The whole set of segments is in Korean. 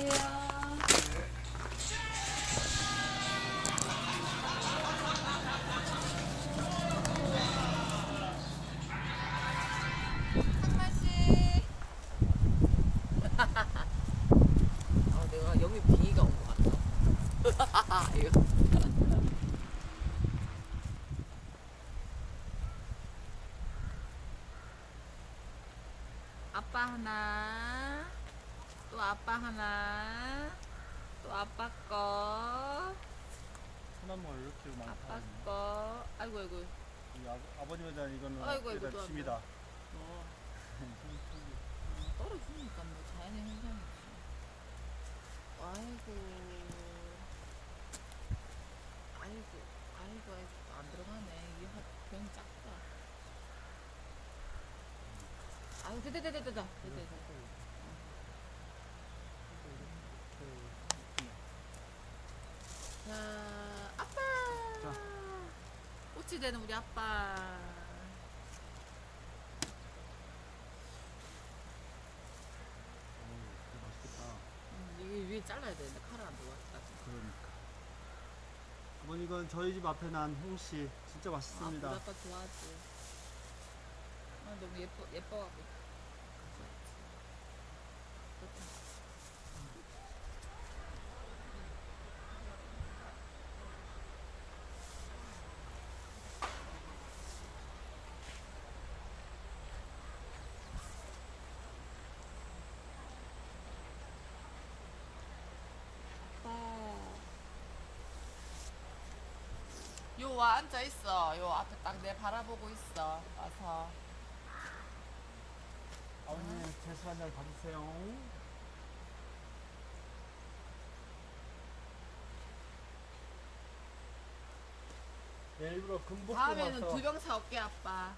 이거. 아빠 하나, 또 아빠 하나, 또 아빠 거, 소나무가 이렇게 많다. 아빠 거. 아이고 아이고. 이 아, 아버님에 대한 이거는 아이고, 아이고, 일단 또 짐이다. 어, 어, 떨어지니까 뭐 자연의 현상이지. 아이고. 아이고, 아이고, 아이고, 안 들어가네. 이게 한- 병이 작다. 아이고, 됐다, 됐다, 됐다. 됐다, 됐다. 자, 아빠. 자. 꽃이 되는 우리 아빠. 음, 이게 위에 잘라야 되는데 칼을 안 들어왔다. 그러니까. 어머니 이건 저희 집 앞에 난 홍씨 진짜 아, 맛있습니다. 우리 아빠 좋아하지. 아, 너무 예뻐, 예뻐갖고. 와 앉아 있어. 요 앞에 딱 내 바라보고 있어. 와서. 아버님 제수 한잔 받으세요. 네, 일부러 금복 다음에는 와서 두 병 사올게 아빠.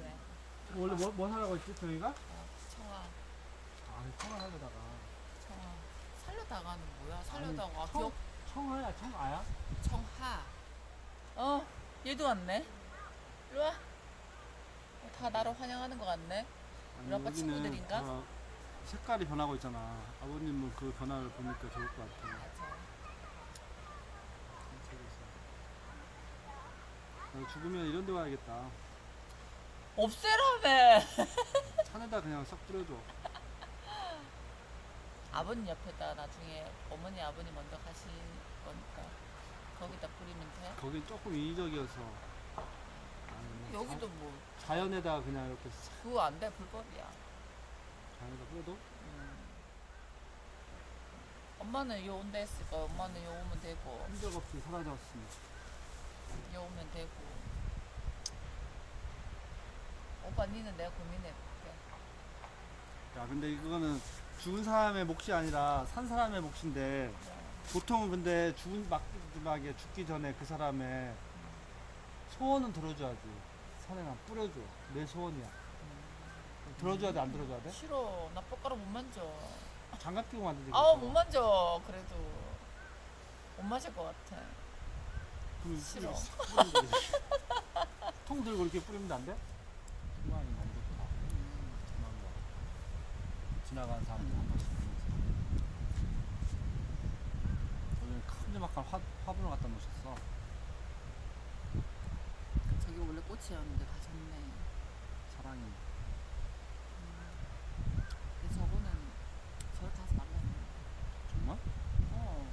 왜? 원래 뭐, 뭐 사라고 했지 저희가? 어, 청아, 아 청아하려다가 청아. 살려다가는 뭐야? 살려다가 청, 기억 청아야 청아야? 청하. 어, 얘도 왔네. 이리 와. 어, 다 나를 환영하는 것 같네. 아니, 우리 아빠 여기는 친구들인가? 다 색깔이 변하고 있잖아. 아버님은 그 변화를 보니까 좋을 것 같아. 맞아. 나 죽으면 이런 데 와야겠다. 없애라며. 산에다 그냥 싹 뿌려줘. 아버님 옆에다 나중에 어머니 아버님 먼저 가실 거니까 거기다 뿌리면 돼. 거긴 조금 인위적이어서. 아니, 뭐 여기도 뭐 자, 자연에다 그냥 이렇게 싹 그거 안 돼 불법이야. 자연에다 뿌려도 음. 엄마는 요 온다 했으니까 엄마는 요 오면 되고 흔적 없이 사라졌습니다. 요 오면 되고 오빠 니는 내가 고민해볼게 야, 근데 이거는 죽은 사람의 몫이 아니라 산 사람의 몫인데 보통은 근데 죽은 마지막에 죽기 전에 그 사람의 소원은 들어줘야지. 산에나 뿌려줘. 내 소원이야. 들어줘야 돼, 안 들어줘야 돼? 싫어 나 뽀가루 못 만져 장갑 끼고 만들지. 아우 못 만져 그래도 못 마실 것 같아 싫어. 싹 뿌리면 되지. 통 들고 이렇게 뿌리면 안 돼? 좋다. 정말 뭐 지나가는 사람들 한 번씩 보면서. 화, 화분을 갖다 놓으셨어. 저기 원래 꽃이었는데 다 졌네 사랑이. 근데 저거는 저렇게 하지 말라는 정말? 어.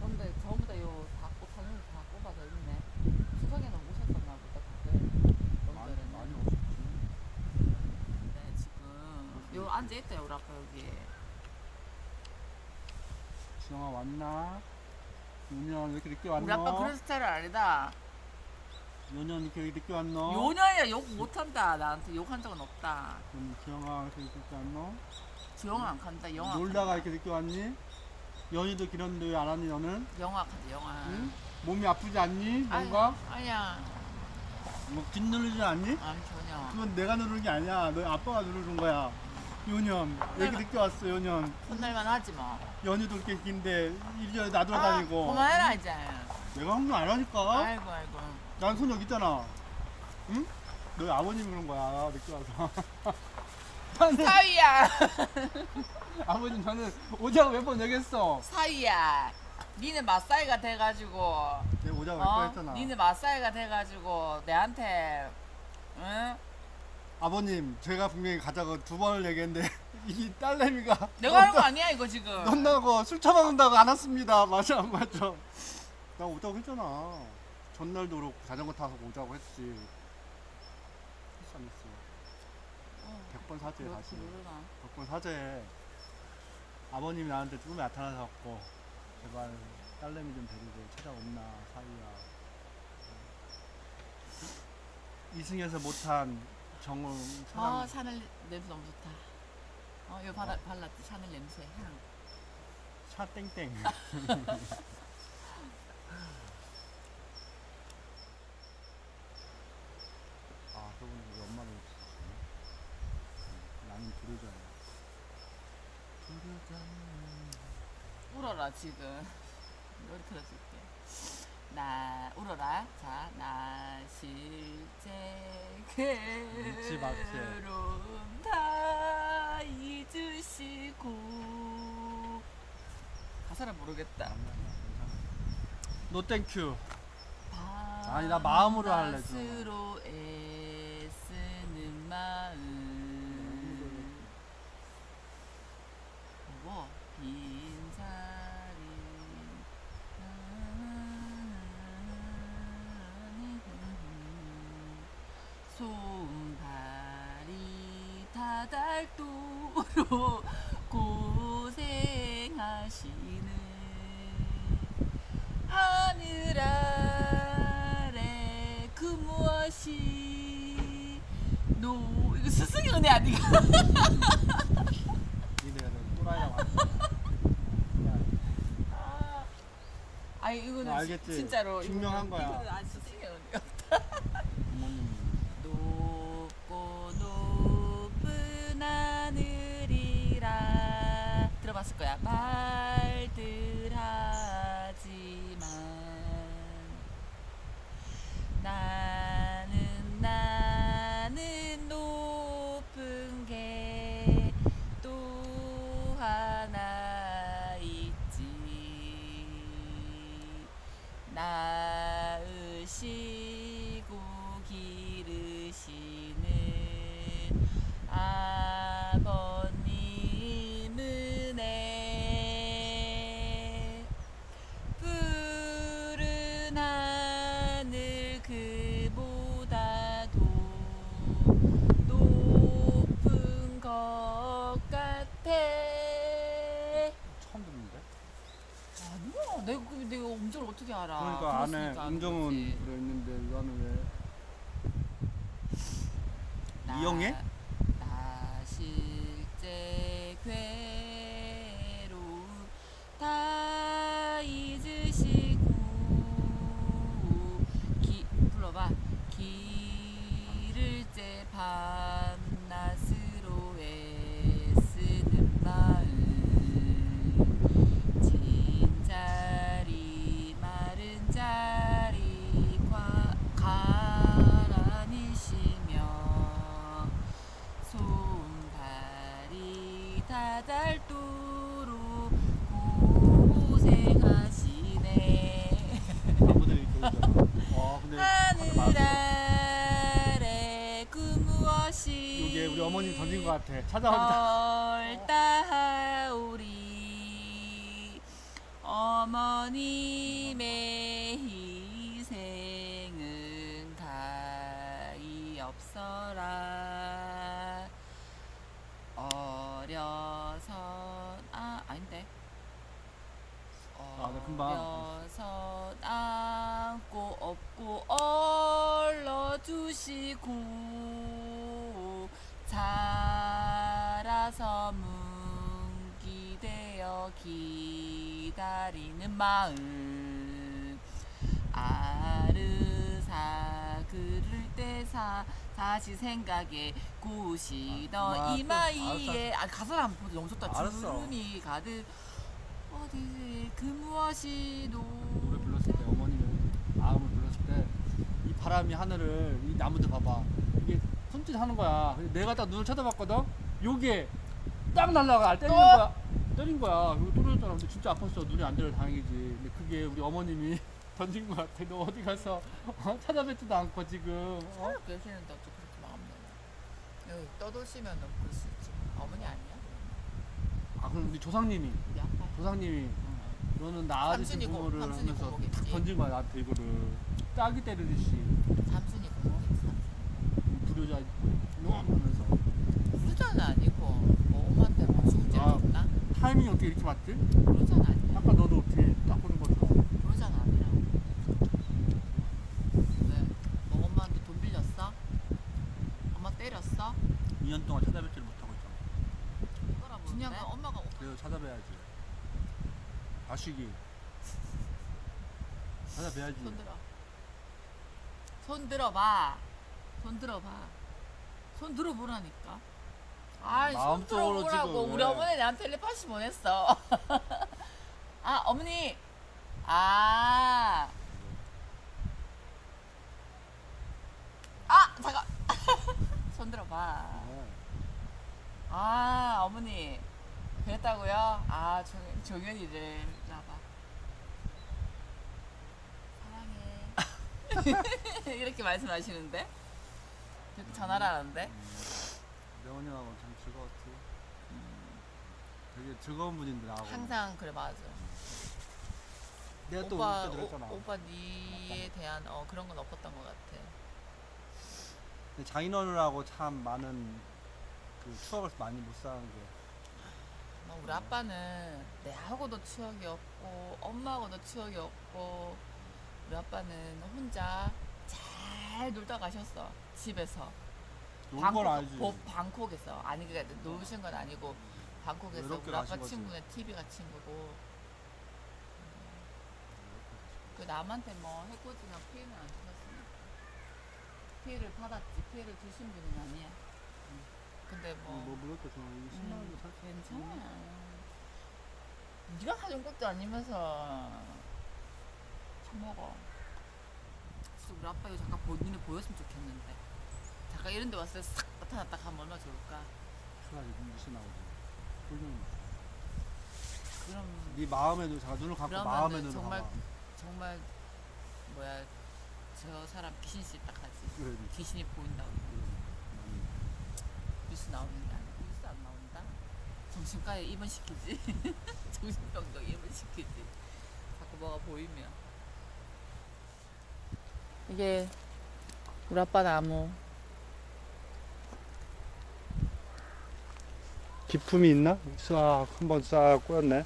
근데 전부 다요다 꽃하는 다 꼽아져 있네. 추석에는 오셨었나 보다 다들. 많이. 많이 없었지. 네, 지금 요 앉아 있다 우리 아빠 여기. 주영아 왔나? 요년 왜 이렇게 늦게 왔노? 우리 아빠 그런 스타일 아니다. 요년 이렇게 늦게 왔노? 요년이야 욕 못한다. 나한테 욕한 적은 없다. 그럼 주영아 이렇게 늦게 왔노? 영화 안 간다. 안 놀다가. 이렇게 늦게 왔니? 연희도 길었는데 왜 안 왔니 너는? 영화 간다. 영화. 응? 몸이 아프지 않니? 뭔가? 아니야. 뭐 뒷누르지 않니? 아니 전혀. 그건 내가 누르는 게 아니야. 너 아빠가 누르는 거야. 요년 내가- 늦게 왔어 요년 혼날만 하지 뭐. 연희도 이렇게 긴데 이리저리 나돌아 아, 다니고 그만해라 이제. 내가 한거안 하니까 아이고 아이고. 난 손 여기 있잖아 응? 너희 아버님이 그런 거야 늦게 와서 나는 사위야. 아버님 저는 오자고 몇 번 얘기했어. 사위야 니네 맞사이가 돼가지고 내가 오자고 몇 번 어? 했잖아. 니네 맞사이가 돼가지고 내한테 응? 아버님 제가 분명히 가자고 두 번을 얘기했는데 이 딸내미가 내가 하는 거 아니야 이거 지금 넌 나고 술 처먹는다고 안 왔습니다. 맞아 안 맞죠? 나 오자고 했잖아. 전날도 그렇고 자전거 타서 오자고 했지. 했어 안 했어? 어, 100번 사죄 그렇지 다시. 모르나 100번 사죄. 아버님이 나한테 꿈에 나타나셔갖고 제발 딸내미 좀 데리고 찾아온나 사이야. 이승에서 못한 정우 아 사랑 샤넬 냄새 너무 좋다 어 이거 발라, 발랐지 샤넬 냄새 향 차 땡땡. 아, 그분 우리 엄마를 없었네. 나는 부르잖아. 부르잖아. 울어라 지금 노래 틀어줄게 나 울어라 자 나 실제 잊지 마세요. 괴로움 다 잊으시고 가사를 모르겠다 노 땡큐. 아니 나 마음으로 할래, 좀. 스로 애쓰는 마음 뭐 빈자리 손발이 다달도록 고생하시는 하늘 아래 그 무엇이 노 이거 스승이 은혜 아니가. 아, 아니 이거는 아, 알겠지? 진짜로 증명한 이거는- 거야. 이거는 아 하늘이라 들어 거지. 들어있는데 나는 왜 나- 이영애? 나 실제 괴로움 다 잊으시고 기 불러봐 길을 제 밤낮으로 애쓰는 마음 진자리 마른 자리 과, 가라니시며 손발이 다닳도록 고생하시네 아버들이 이렇게 오잖아. 와 근데 하늘 하늘 맞았어. 아래 그 무엇이 이게 우리 어머님 던진 것 같아. 찾아갑니다. 얼따하오리 어머님의 희생은 가히 없어라 어려선 아 아닌데 아, 네, 금방. 어려선 안고 업고 얼러주시고 자라 서 문기되어 기다리는 마음 아르사 그를 때사 다시 생각에 고시던 아, 이마이에. 아 가사를 한번 보자. 너무 좋다. 알았어. 주름이 가득. 어디 그 무엇이 노 노래 불렀을 때 어머니는 마음을 불렀을 때 이 바람이 하늘을 이 나무들 봐봐. 이게 손짓 하는 거야. 근데 내가 딱 눈을 쳐다봤거든? 요게 딱 날라가 날 때리는 또? 거야. 때린 거야. 그리고 떨어졌잖아. 근데 진짜 아팠어. 눈이 안 들어 다행이지. 근데 그게 우리 어머님이 던진 거 같아. 너 어디 가서 어? 찾아뵙지도 않고 지금. 어? 사람 계시는데 어떻게 그렇게 마음 내냐. 여기 떠도시면 그럴 수 있지. 어머니 아니야? 아 그럼 우리 조상님이 우리 아빠. 조상님이 너는 낳아주신 고- 부모를 삼순이 하면서. 탁 던진 거야 나한테 이거를 딱이 때리듯이 삼순이 고모겠지. 삼순. 불효자 놈 하면서 부르자는 아니고 뭐 엄마한테 뭐 죽을 아. 죄 있나? 타이밍이 어떻게 이렇게 맞지? 부르자는 아니야. 아까 너도 어떻게 딱 보는 것처럼 부르자는 아니라. 왜? 뭐 엄마한테 돈 빌렸어? 엄마 때렸어? 2년 동안 찾아뵙지를 못하고 있잖아 중요한 건 엄마가 그래서 찾아뵈야지 아쉬기 찾아뵈야지 손 들어. 손 들어봐. 손 들어봐. 손 들어보라니까. 아이, 손 들어보라고. 지금 우리 왜? 어머니 나한테 텔레파시 보냈어. 아, 어머니. 아. 아, 잠깐. 손 들어봐. 네. 아, 어머니. 그랬다고요? 아, 정, 정연이를 나봐. 사랑해. 이렇게 말씀하시는데? 전화를 하는데? 명언이하고 참 즐거웠지. 되게 즐거운 분인데 나하고. 항상 그래, 맞아. 내가 또 오빠, 들었잖아. 오, 오빠 니에 대한 어, 그런 건 없었던 것 같아. 근데 장인어른하고 참 많은 그 추억을 많이 못 쌓은 게. 뭐 우리 아빠는 내하고도 추억이 없고 엄마하고도 추억이 없고 우리 아빠는 혼자 잘 놀다 가셨어 집에서 놀건 알지. 보- 방콕에서. 아니 그러니까 놀신 건 아니고 방콕에서 외롭게 우리 아빠 거지. 친구는 TV가 친구고. 그 남한테 뭐 해코지나 피해는 안 주셨으니까? 피해를 받았지. 피해를 주신 분은 아니야. 근데 뭐, 뭐뭐거 좋아 이거 10만 원도 음, 살수 괜찮아. 네가 가진 것도 아니면서 처먹어. 진짜 우리 아빠 이거 잠깐 보, 눈에 보였으면 좋겠는데. 잠깐 이런 데 왔을 때 싹 나타났다 가면 얼마나 좋을까. 추가지 무시 나오지 훌륭 그럼 네 마음에도 자 눈을 감고 그러면은 마음에 눈을 정말- 감아 정말 뭐야 저 사람 귀신씨 딱 하지. 그래 귀신이 보인다고. 음. 뉴스 나오는 게 아니야. 뉴스 안 나온다? 정신과에 입원시키지. 정신병동 입원시키지. 자꾸 뭐가 보이면. 이게 우리 아빠 나무. 기품이 있나? 싹 한번 싹 꼬였네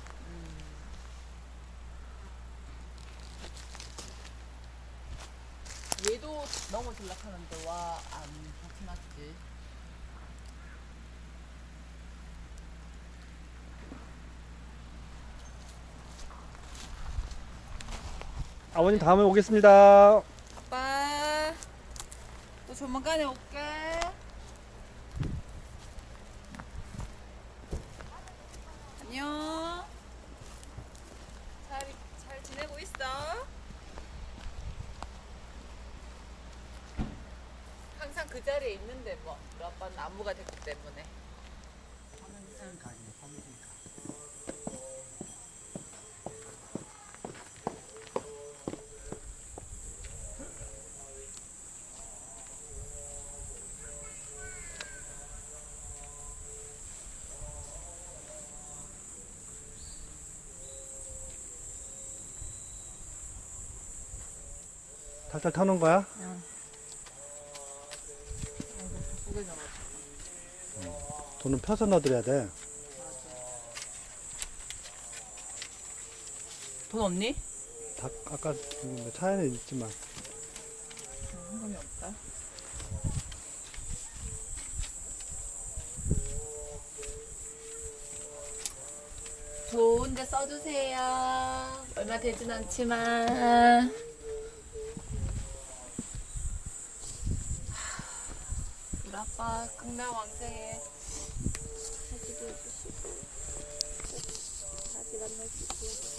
얘도 넘어질라 하는데 와안 났지. 아버님 다음에 오겠습니다 아빠 또 조만간에 올게. 안녕. 잘, 잘 지내고 있어? 항상 그 자리에 있는데 뭐 우리 아빠는 나무가 됐기 때문에 탈탈 타는 거야? 아 돈은 펴서 넣어드려야 돼. 돈 없니? 다, 아까 뭐 차에는 있지만. 현금이 없다. 좋은데 써주세요. 얼마 되진 않지만. 우리 아빠 극락 왕생에 하